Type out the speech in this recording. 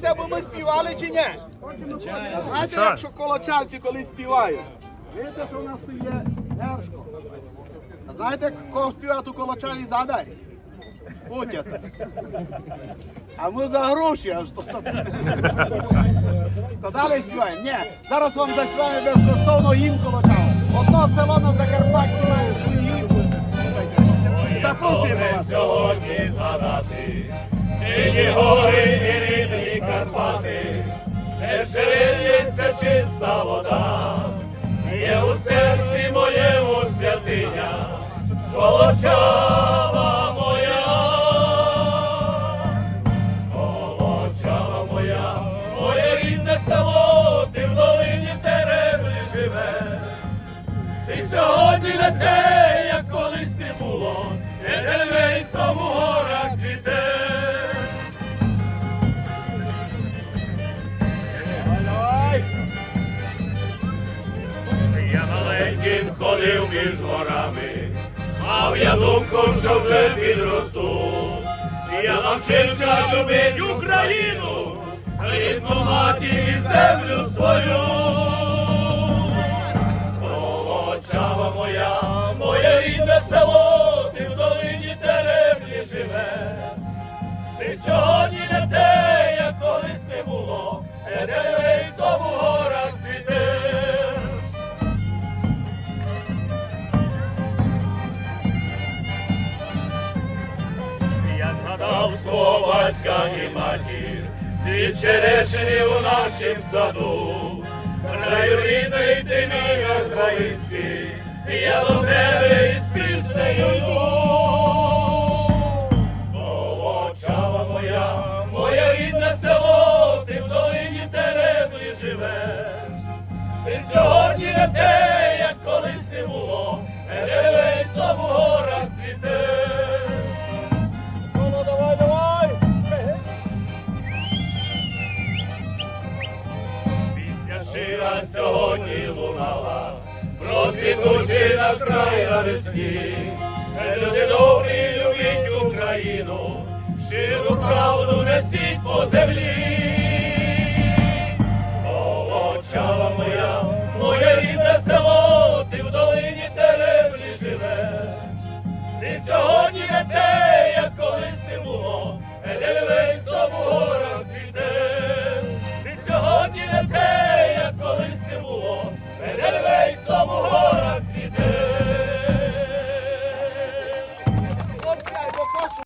знаєте, бо ми співали чи ні? Знаєте, Що? якщо колочавці коли співають? Видите, що у нас тут є Гершко. А знаєте, кого співає у колочаві задай? Путята. А ми за гроші аж то. То далі співаємо. Ні, зараз вам заспіваємо безкоштовно гімн колочав. Одно село на Закарпатті має свою гімн. Запрошуємо вас. сьогодні згадати сині гори і Карпати, де шириться чиста вода, є у серці моєму святиня, Колочава маленьким ходив між горами, мав я думку, що вже підросту. Я навчився любити Україну, рідну матір і землю Свого батька і матір, ці черешені у нашім саду. Краю рідний ти мій український, я до тебе із пісня сьогодні лунала, про квітучий наш край навесні. Люди добрі любіть Україну, щиру правду несіть по землі. Овоча моя, моє рідне село, ти в долині тереблі живеш, ти сьогодні не те.